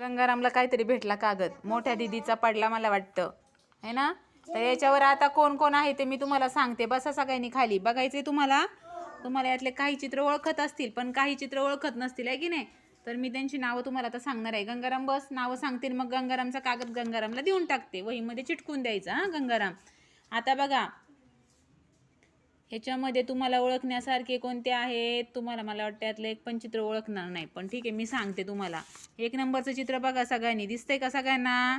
गंगारामला काहीतरी भेटला कागद. मोठ्या दिदीचा पडला मला वाटतं. है ना? तर याच्यावर आता कोण कोण आहे ते मी तुम्हाला सांगते. बसा सगळ्यांनी खाली. बघायचे तुम्हाला? तुम्हाला यातले काही चित्र ओळखत असतील पण काही चित्र ओळखत नसतील आहे की नाही? तर मी त्यांची नावं तुम्हाला आता सांगणार आहे. गंगाराम बस नावं सांगतील मग गंगारामचा कागद गंगारामला देऊन टाकते. वहीमध्ये चिटकून द्यायचा हां गंगाराम. आता बघा ह्याच्यामध्ये तुम्हाला ओळखण्यासारखे कोणते आहेत? तुम्हाला मला वाटतं यातलं एक पण चित्र ओळखणार नाही पण ठीक आहे मी सांगते तुम्हाला. एक नंबरचं चित्र बघा सगळ्यांनी. दिसतंय का सगळ्यांना?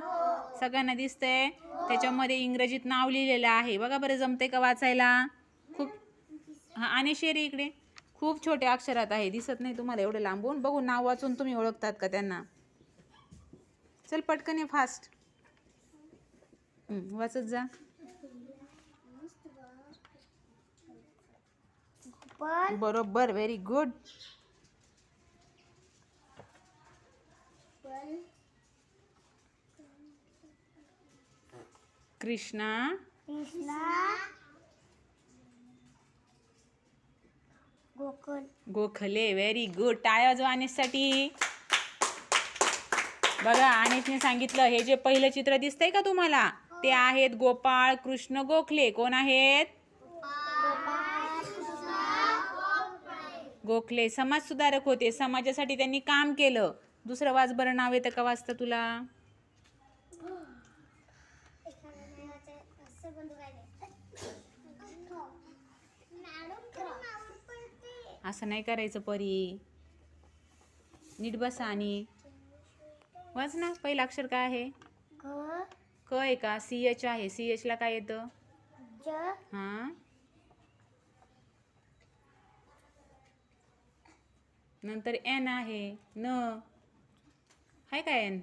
सगळ्यांना दिसतंय. त्याच्यामध्ये इंग्रजीत नाव लिहिलेलं आहे. बघा बरं जमतंय का वाचायला? खूप हां आणि शेरी इकडे. खूप छोट्या अक्षरात आहे. दिसत नाही तुम्हाला एवढं लांबून? बघू नाव वाचून तुम्ही ओळखतात का त्यांना? चल पटकन ये फास्ट वाचत जा. पण बरोबर very good Krishna? Krishna? Gokhale very good टाळ्या वाजवा अनिशसाठी बघा अनिशने सांगितलं हे जे पहिलं चित्र दिसतंय का तुम्हाला? ते आहेत गोपाळ कृष्ण गोखले. कोण आहेत? गोखले. समाज सुधारक होते. समाजासाठी त्यांनी काम केलं. दुसरं वाच बरं नाव येतं का वाचतं तुला? असं नाही करायचं परी. नीट बसा आणि वाच ना. पहिलं अक्षर काय आहे? क आहे का? सी एच आहे. सी एचला काय येतं? हां? नंतर एन आहे न. आहे का एन?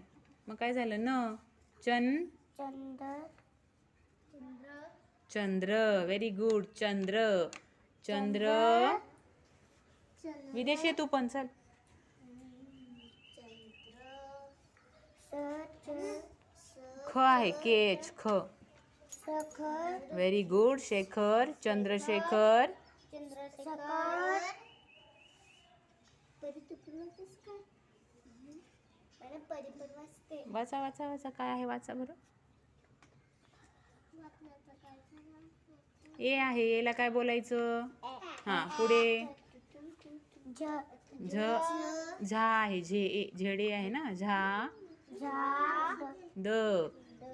मग काय झालं? न. चन चंद्र चंद्र. व्हेरी गुड चंद्र. चंद्र. विदेश तू पण चल. ख आहे केच ख. Very good Shekhar. Chandrashekhar. Chandrashekhar. Pari तू पण वाचतेस का? मला परी पण वाचते. वाचा वाचा वाचा. काय आहे वाचा बरं? ए आहे एला काय बोलायचं? हां पुढे. ज झ झा आहे झे ए झेडे आहे ना? झा. झा. द.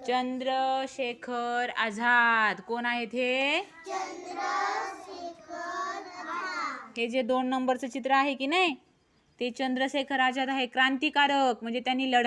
चंद्रशेखर आझाद. कोण आहेत हे हे जे दोन नंबरचं चित्र आहे की नाही? ते चंद्रशेखर आझाद आहे क्रांतिकारक म्हणजे त्यांनी लढ